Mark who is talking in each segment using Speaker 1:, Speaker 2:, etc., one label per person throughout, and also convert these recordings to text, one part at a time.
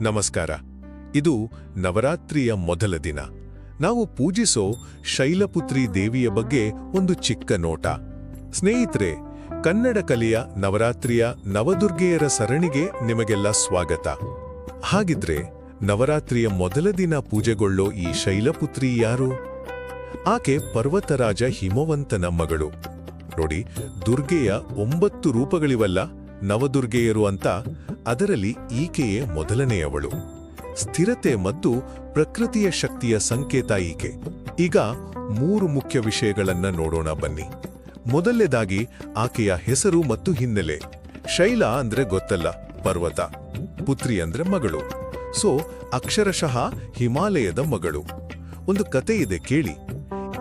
Speaker 1: ನಮಸ್ಕಾರ. ಇದು ನವರಾತ್ರಿಯ ಮೊದಲ ದಿನ. ನಾವು ಪೂಜಿಸೋ ಶೈಲಪುತ್ರಿ ದೇವಿಯ ಬಗ್ಗೆ ಒಂದು ಚಿಕ್ಕ ನೋಟ. ಸ್ನೇಹಿತರೆ, ಕನ್ನಡ ಕಲೆಯ ನವರಾತ್ರಿಯ ನವದುರ್ಗೆಯರ ಸರಣಿಗೆ ನಿಮಗೆಲ್ಲ ಸ್ವಾಗತ. ಹಾಗಿದ್ರೆ, ನವರಾತ್ರಿಯ ಮೊದಲ ದಿನ ಪೂಜೆಗೊಳ್ಳೋ ಈ ಶೈಲಪುತ್ರಿ ಯಾರು? ಆಕೆ ಪರ್ವತರಾಜ ಹಿಮವಂತನ ಮಗಳು. ನೋಡಿ, ದುರ್ಗೆಯ ಒಂಬತ್ತು ರೂಪಗಳಿವಲ್ಲ ನವದುರ್ಗೆಯರು ಅಂತ ಅದರಲ್ಲಿ ಈಕೆಯೇ ಮೊದಲನೆಯವಳು. ಸ್ಥಿರತೆ ಮತ್ತು ಪ್ರಕೃತಿಯ ಶಕ್ತಿಯ ಸಂಕೇತ ಈಕೆ. ಈಗ ಮೂರು ಮುಖ್ಯ ವಿಷಯಗಳನ್ನ ನೋಡೋಣ ಬನ್ನಿ. ಮೊದಲನೇದಾಗಿ ಆಕೆಯ ಹೆಸರು ಮತ್ತು ಹಿನ್ನೆಲೆ. ಶೈಲ ಅಂದ್ರೆ ಗೊತ್ತಲ್ಲ, ಪರ್ವತ. ಪುತ್ರಿ ಅಂದ್ರೆ ಮಗಳು. ಸೊ, ಅಕ್ಷರಶಃ ಹಿಮಾಲಯದ ಮಗಳು. ಒಂದು ಕತೆ ಇದೆ ಕೇಳಿ.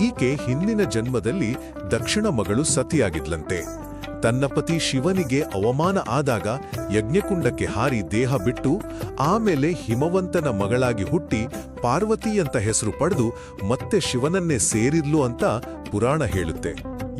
Speaker 1: ಈಕೆ ಹಿಂದಿನ ಜನ್ಮದಲ್ಲಿ ದಕ್ಷಿಣ ಮಗಳು ಸತಿಯಾಗಿದ್ಲಂತೆ. ತನ್ನ ಪತಿ ಶಿವನಿಗೆ ಅವಮಾನ ಆದಾಗ ಯಜ್ಞಕುಂಡಕ್ಕೆ ಹಾರಿ ದೇಹ ಬಿಟ್ಟು ಆಮೇಲೆ ಹಿಮವಂತನ ಮಗಳಾಗಿ ಹುಟ್ಟಿ ಪಾರ್ವತಿ ಅಂತ ಹೆಸರು ಪಡೆದು ಮತ್ತೆ ಶಿವನನ್ನೇ ಸೇರಿದ್ಲು ಅಂತ ಪುರಾಣ ಹೇಳುತ್ತೆ.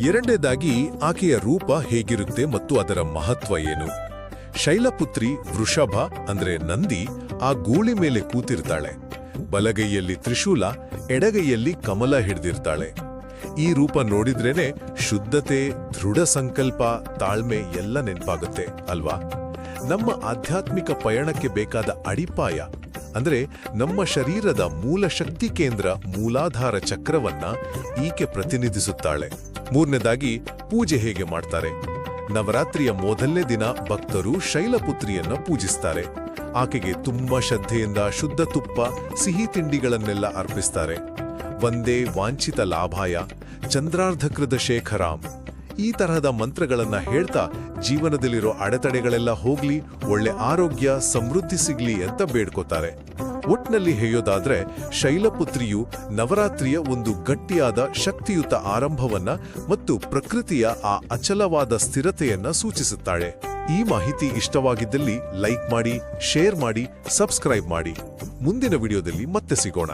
Speaker 1: ಎರಡನೇದಾಗಿ ಆಕೆಯ ರೂಪ ಹೇಗಿರುತ್ತೆ ಮತ್ತು ಅದರ ಮಹತ್ವ ಏನು? ಶೈಲಪುತ್ರಿ ವೃಷಭ ಅಂದ್ರೆ ನಂದಿ ಆ ಗೂಳಿ ಮೇಲೆ ಕೂತಿರ್ತಾಳೆ. ಬಲಗೈಯಲ್ಲಿ ತ್ರಿಶೂಲ, ಎಡಗೈಯಲ್ಲಿ ಕಮಲ ಹಿಡಿದಿರ್ತಾಳೆ. ಈ ರೂಪ ನೋಡಿದ್ರೇನೆ ಶುದ್ಧತೆ, ದೃಢ ಸಂಕಲ್ಪ, ತಾಳ್ಮೆ ಎಲ್ಲ ನೆನಪಾಗುತ್ತೆ, ಅಲ್ವಾ? ನಮ್ಮ ಆಧ್ಯಾತ್ಮಿಕ ಪಯಣಕ್ಕೆ ಬೇಕಾದ ಅಡಿಪಾಯ, ಅಂದ್ರೆ ನಮ್ಮ ಶರೀರದ ಮೂಲ ಶಕ್ತಿ ಕೇಂದ್ರ ಮೂಲಾಧಾರ ಚಕ್ರವನ್ನ ಈಕೆ ಪ್ರತಿನಿಧಿಸುತ್ತಾಳೆ. ಮೂರನೇದಾಗಿ, ಪೂಜೆ ಹೇಗೆ ಮಾಡ್ತಾರೆ? ನವರಾತ್ರಿಯ ಮೊದಲನೇ ದಿನ ಭಕ್ತರು ಶೈಲಪುತ್ರಿಯನ್ನ ಪೂಜಿಸ್ತಾರೆ. ಆಕೆಗೆ ತುಂಬಾ ಶ್ರದ್ಧೆಯಿಂದ ಶುದ್ಧ ತುಪ್ಪ, ಸಿಹಿ ತಿಂಡಿಗಳನ್ನೆಲ್ಲ ಅರ್ಪಿಸ್ತಾರೆ. ಒಂದೇ ವಾಂಛಿತ ಲಾಭಾಯ ಚಂದ್ರಾರ್ಧಕೃತ ಶೇಖರಾಮ್ ಈ ತರಹದ ಮಂತ್ರಗಳನ್ನ ಹೇಳ್ತಾ ಜೀವನದಲ್ಲಿರೋ ಅಡೆತಡೆಗಳೆಲ್ಲ ಹೋಗ್ಲಿ, ಒಳ್ಳೆ ಆರೋಗ್ಯ, ಸಮೃದ್ಧಿ ಸಿಗ್ಲಿ ಅಂತ ಬೇಡ್ಕೋತಾರೆ. ಒಟ್ನಲ್ಲಿ ಹೇಯೋದಾದ್ರೆ ಶೈಲಪುತ್ರಿಯು ನವರಾತ್ರಿಯ ಒಂದು ಗಟ್ಟಿಯಾದ ಶಕ್ತಿಯುತ ಆರಂಭವನ್ನ ಮತ್ತು ಪ್ರಕೃತಿಯ ಆ ಅಚಲವಾದ ಸ್ಥಿರತೆಯನ್ನ ಸೂಚಿಸುತ್ತಾಳೆ. ಈ ಮಾಹಿತಿ ಇಷ್ಟವಾಗಿದ್ದಲ್ಲಿ ಲೈಕ್ ಮಾಡಿ, ಶೇರ್ ಮಾಡಿ, ಸಬ್ಸ್ಕ್ರೈಬ್ ಮಾಡಿ. ಮುಂದಿನ ವಿಡಿಯೋದಲ್ಲಿ ಮತ್ತೆ ಸಿಗೋಣ.